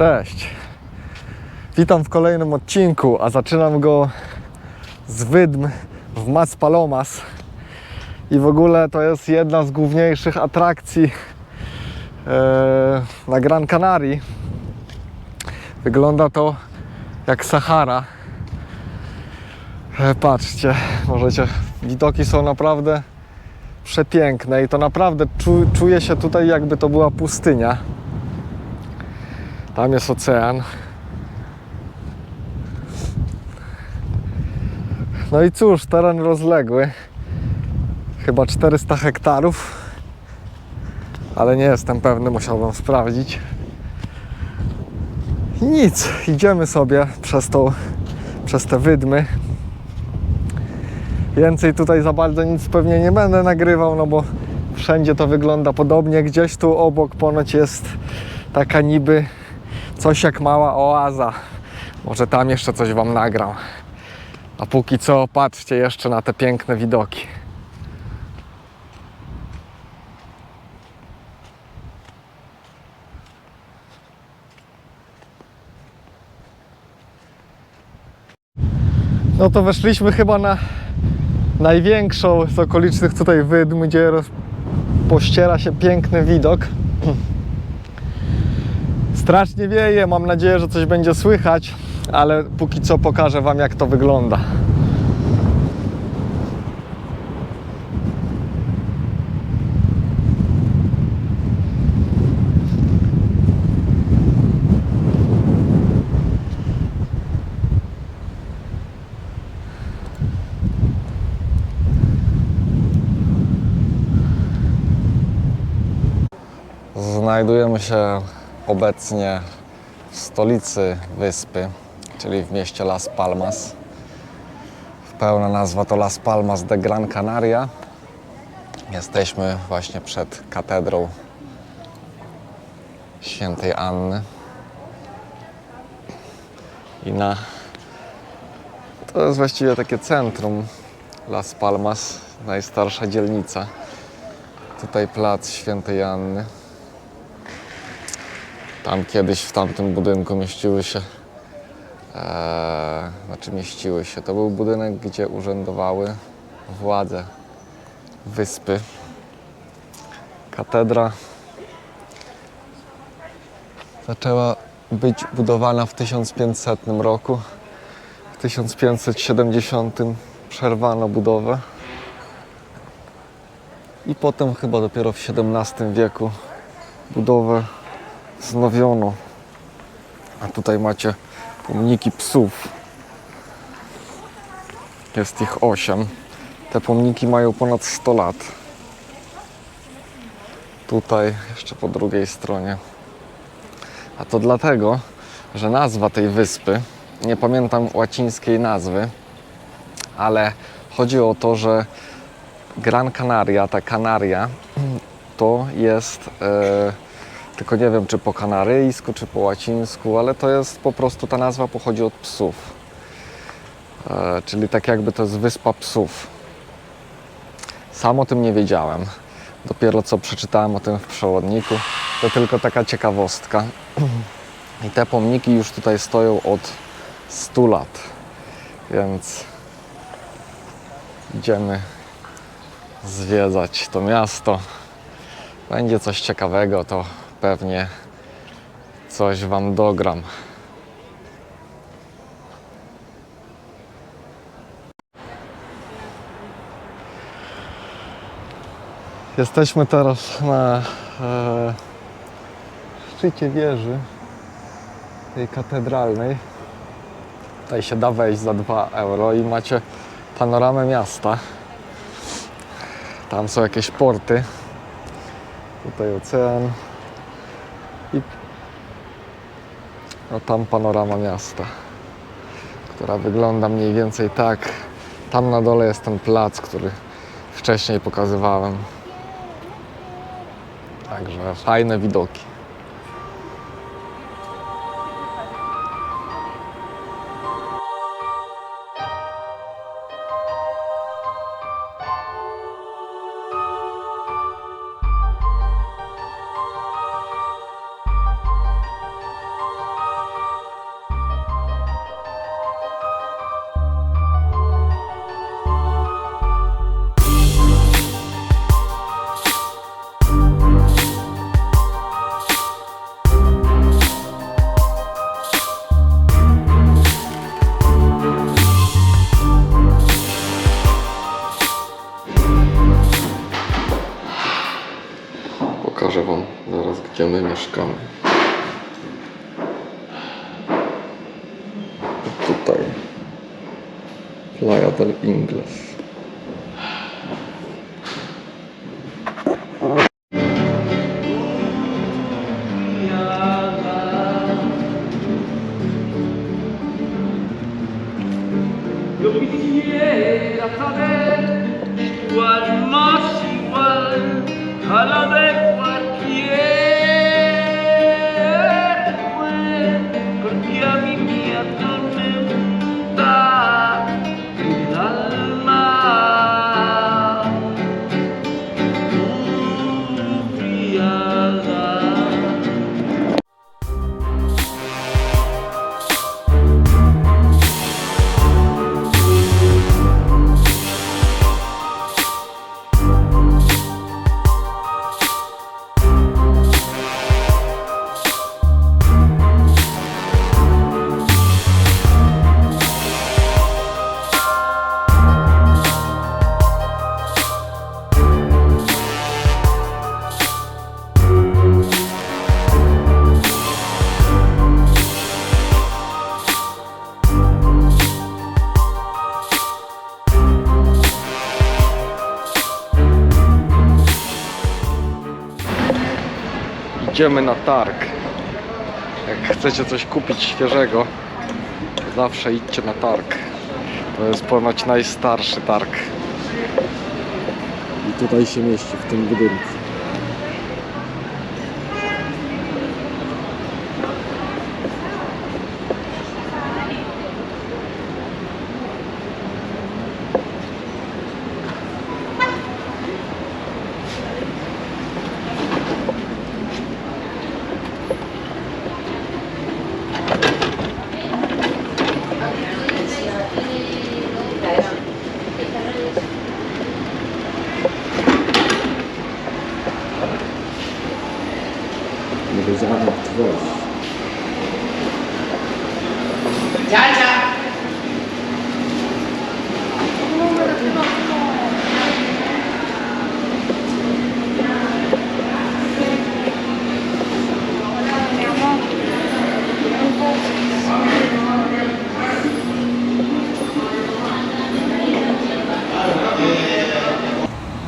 Cześć. Witam w kolejnym odcinku, a zaczynam go z wydm w Mas Palomas. I w ogóle to jest jedna z główniejszych atrakcji e, na Gran Canaria. Wygląda to jak Sahara. E, patrzcie, możecie, widoki są naprawdę przepiękne i to naprawdę czu, czuję się tutaj jakby to była pustynia. Tam jest ocean. No i cóż, teren rozległy. Chyba 400 hektarów. Ale nie jestem pewny, musiałbym sprawdzić. Nic, idziemy sobie przez, tą, przez te wydmy. Więcej tutaj za bardzo nic pewnie nie będę nagrywał, no bo wszędzie to wygląda podobnie. Gdzieś tu obok ponoć jest taka niby coś jak mała oaza. Może tam jeszcze coś Wam nagram. A póki co patrzcie jeszcze na te piękne widoki. No to weszliśmy chyba na największą z okolicznych tutaj wydm, gdzie pościera się piękny widok. Strasznie wieje, mam nadzieję, że coś będzie słychać, ale póki co pokażę Wam jak to wygląda. Znajdujemy się obecnie w stolicy wyspy, czyli w mieście Las Palmas. Pełna nazwa to Las Palmas de Gran Canaria. Jesteśmy właśnie przed katedrą świętej Anny. I na to jest właściwie takie centrum Las Palmas, najstarsza dzielnica. Tutaj plac świętej Anny. Tam kiedyś w tamtym budynku mieściły się, e, znaczy mieściły się, to był budynek, gdzie urzędowały władze wyspy. Katedra zaczęła być budowana w 1500 roku. W 1570 przerwano budowę. I potem chyba dopiero w XVII wieku budowę wznowiono. A tutaj macie pomniki psów. Jest ich 8. Te pomniki mają ponad 100 lat. Tutaj jeszcze po drugiej stronie. A to dlatego, że nazwa tej wyspy, nie pamiętam łacińskiej nazwy, ale chodzi o to, że Gran Canaria, ta Kanaria, to jest e, tylko nie wiem, czy po kanaryjsku, czy po łacińsku, ale to jest po prostu, ta nazwa pochodzi od psów. E, czyli tak jakby to jest wyspa psów. Sam o tym nie wiedziałem. Dopiero co przeczytałem o tym w przewodniku. To tylko taka ciekawostka. I te pomniki już tutaj stoją od 100 lat. Więc idziemy zwiedzać to miasto. Będzie coś ciekawego, to pewnie coś Wam dogram. Jesteśmy teraz na e, szczycie wieży tej katedralnej. Tutaj się da wejść za 2 euro i macie panoramę miasta. Tam są jakieś porty. Tutaj ocean. I no tam panorama miasta, która wygląda mniej więcej tak. Tam na dole jest ten plac, który wcześniej pokazywałem. Także fajne widoki. to time. Fly. Tu Idziemy na targ. Jak chcecie coś kupić świeżego, zawsze idźcie na targ. To jest ponoć najstarszy targ. I tutaj się mieści w tym budynku. Nie wiedziałem jak tu wejść.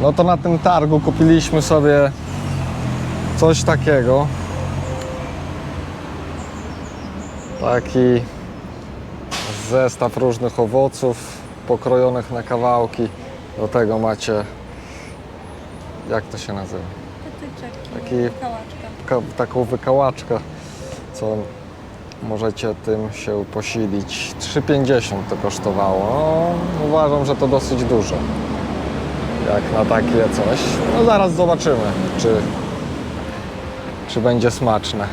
No to na tym targu kupiliśmy sobie coś takiego. Taki zestaw różnych owoców pokrojonych na kawałki. Do tego macie, jak to się nazywa? Taki-. Ka- taką wykałaczkę, co możecie tym się posilić. 3,50 to kosztowało. No, uważam, że to dosyć dużo. Jak na takie coś. No zaraz zobaczymy, czy, czy będzie smaczne.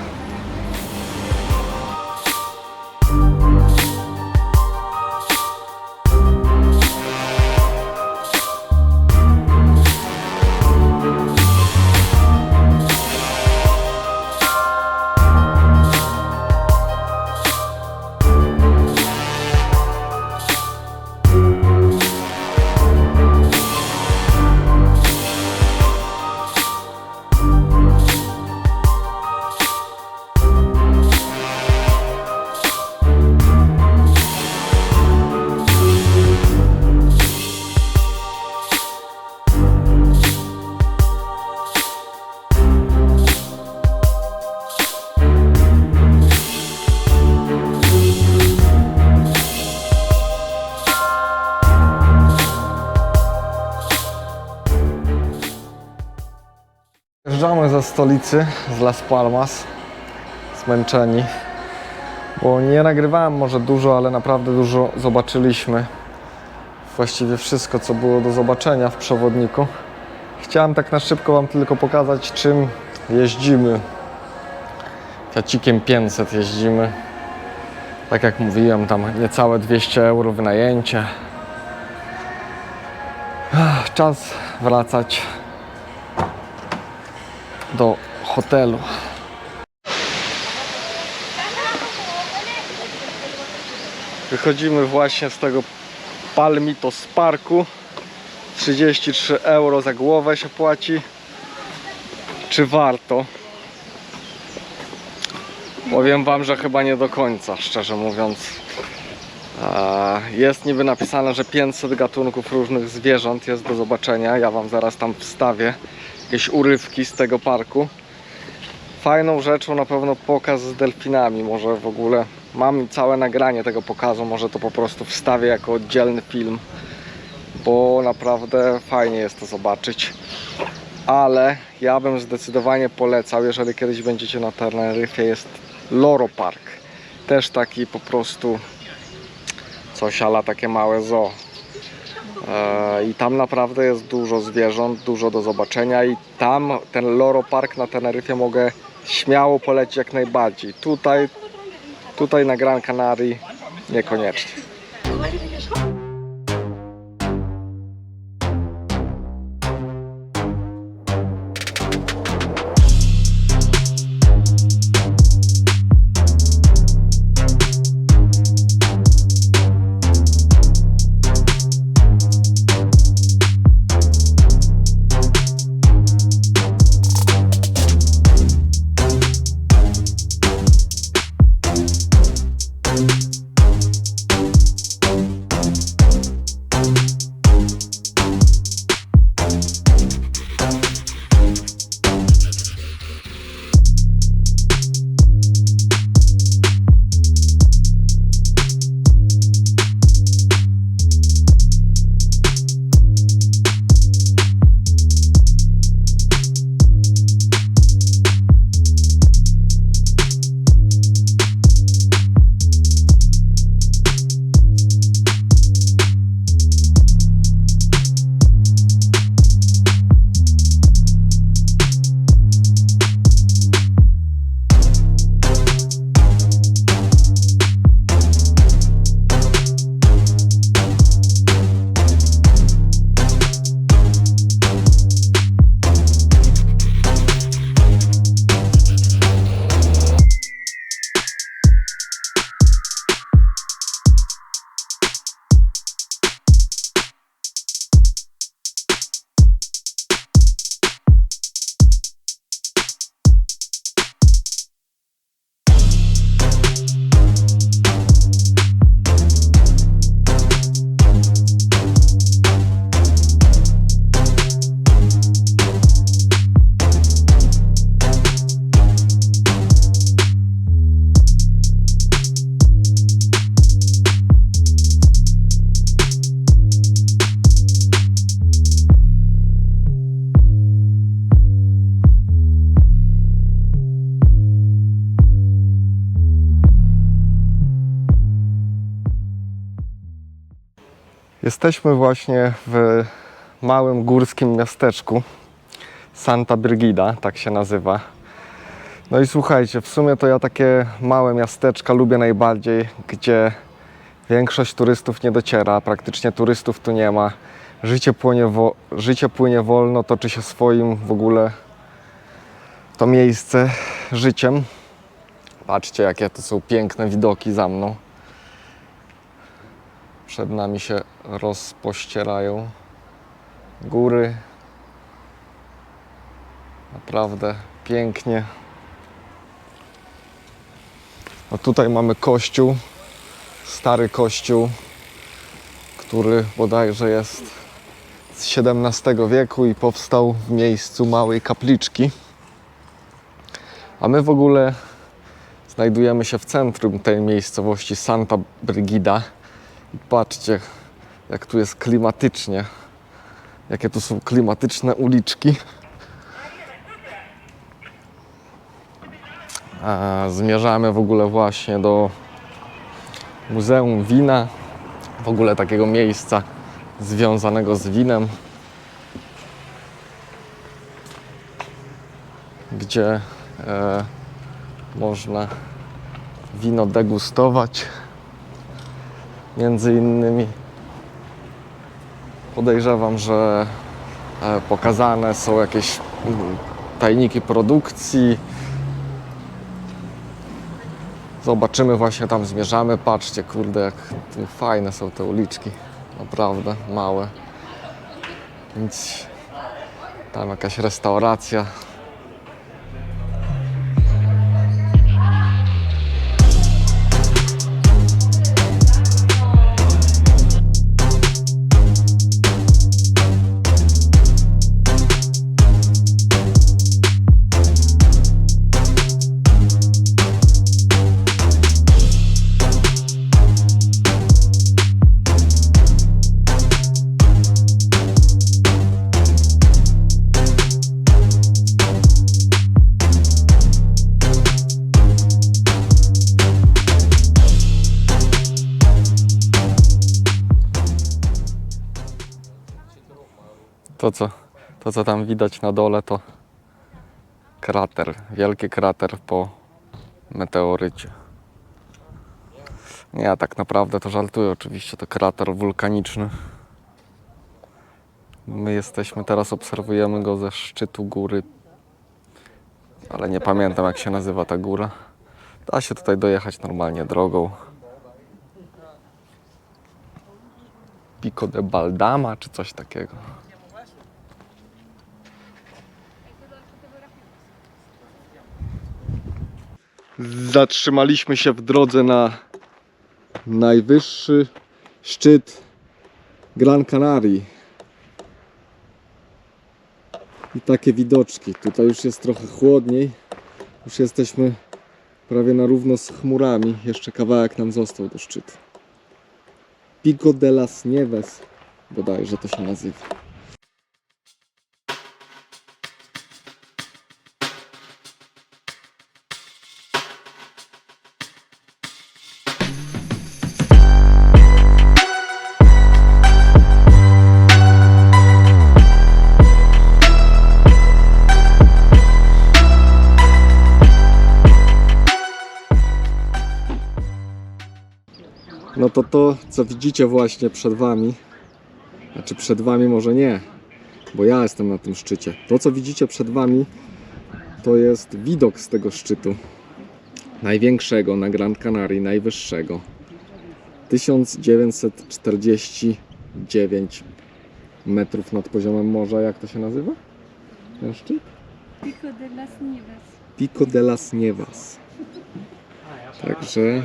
Stolicy, z Las Palmas, zmęczeni, bo nie nagrywałem może dużo, ale naprawdę dużo zobaczyliśmy. Właściwie wszystko, co było do zobaczenia w przewodniku. Chciałem tak na szybko Wam tylko pokazać, czym jeździmy. Fiacikiem 500 jeździmy. Tak jak mówiłem, tam niecałe 200 euro wynajęcie. Czas wracać do hotelu. Wychodzimy właśnie z tego Palmitos Parku. 33 euro za głowę się płaci. Czy warto? Powiem Wam, że chyba nie do końca, szczerze mówiąc. Jest niby napisane, że 500 gatunków różnych zwierząt jest do zobaczenia. Ja Wam zaraz tam wstawię jakieś urywki z tego parku. Fajną rzeczą na pewno pokaz z delfinami. Może w ogóle mam całe nagranie tego pokazu, może to po prostu wstawię jako oddzielny film, bo naprawdę fajnie jest to zobaczyć. Ale ja bym zdecydowanie polecał, jeżeli kiedyś będziecie na Teneryfie, jest Loro Park. Też taki po prostu coś ala takie małe zoo. E, I tam naprawdę jest dużo zwierząt, dużo do zobaczenia i tam ten Loro Park na Teneryfie mogę śmiało polecić jak najbardziej. Tutaj, tutaj na Gran Canaria niekoniecznie. Jesteśmy właśnie w małym górskim miasteczku Santa Brigida, tak się nazywa. No i słuchajcie, w sumie to ja takie małe miasteczka lubię najbardziej, gdzie większość turystów nie dociera, praktycznie turystów tu nie ma. Życie płynie, życie płynie wolno, toczy się swoim w ogóle to miejsce życiem. Patrzcie, jakie to są piękne widoki za mną przed nami się rozpościerają góry. Naprawdę pięknie. No tutaj mamy kościół, stary kościół, który bodajże jest z XVII wieku i powstał w miejscu małej kapliczki. A my w ogóle znajdujemy się w centrum tej miejscowości Santa Brigida. Patrzcie, jak tu jest klimatycznie. Jakie tu są klimatyczne uliczki. A zmierzamy w ogóle właśnie do Muzeum Wina. W ogóle takiego miejsca związanego z winem. Gdzie e, można wino degustować między innymi podejrzewam, że e, pokazane są jakieś mm, tajniki produkcji. Zobaczymy, właśnie tam zmierzamy. Patrzcie, kurde, jak fajne są te uliczki. Naprawdę małe. Więc tam jakaś restauracja. To co, to co tam widać na dole to krater, wielki krater po meteorycie. Nie, tak naprawdę to żartuję oczywiście, to krater wulkaniczny. My jesteśmy teraz, obserwujemy go ze szczytu góry, ale nie pamiętam jak się nazywa ta góra. Da się tutaj dojechać normalnie drogą. Pico de Baldama czy coś takiego. Zatrzymaliśmy się w drodze na najwyższy szczyt Gran Canaria. I takie widoczki. Tutaj już jest trochę chłodniej. Już jesteśmy prawie na równo z chmurami. Jeszcze kawałek nam został do szczytu. Pico de las Nieves, bodajże to się nazywa. No to to, co widzicie właśnie przed Wami, znaczy przed Wami może nie, bo ja jestem na tym szczycie. To, co widzicie przed Wami, to jest widok z tego szczytu. Największego na Gran Canaria, najwyższego. 1949 metrów nad poziomem morza. Jak to się nazywa? Ten szczyt? Pico de las Nieves. Pico de las Nievas. Także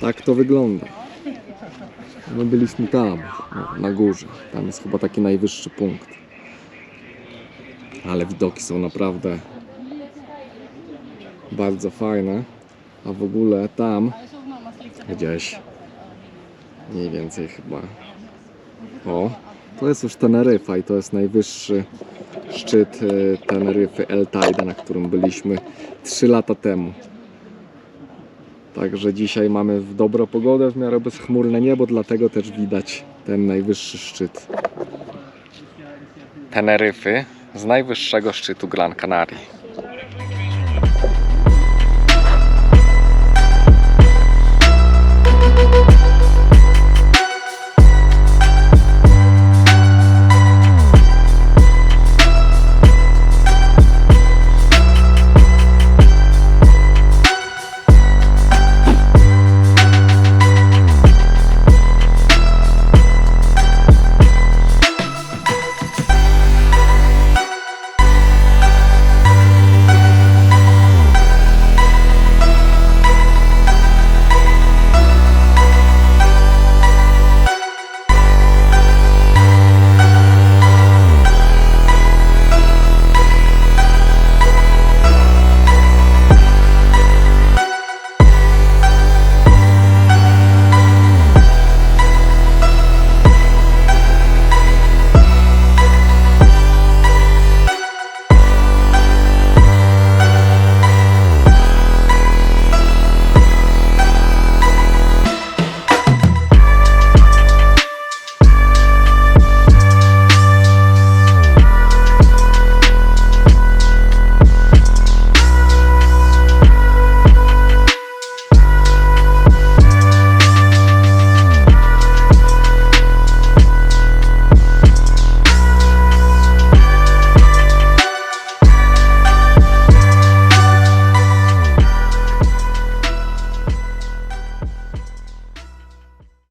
tak to wygląda. My byliśmy tam, no, na górze. Tam jest chyba taki najwyższy punkt. Ale widoki są naprawdę bardzo fajne. A w ogóle tam gdzieś mniej więcej chyba. O, to jest już Teneryfa i to jest najwyższy szczyt y, Teneryfy El Taida, na którym byliśmy 3 lata temu. Także dzisiaj mamy w dobrą pogodę, w miarę bezchmurne niebo, dlatego też widać ten najwyższy szczyt. Teneryfy z najwyższego szczytu Gran Canaria.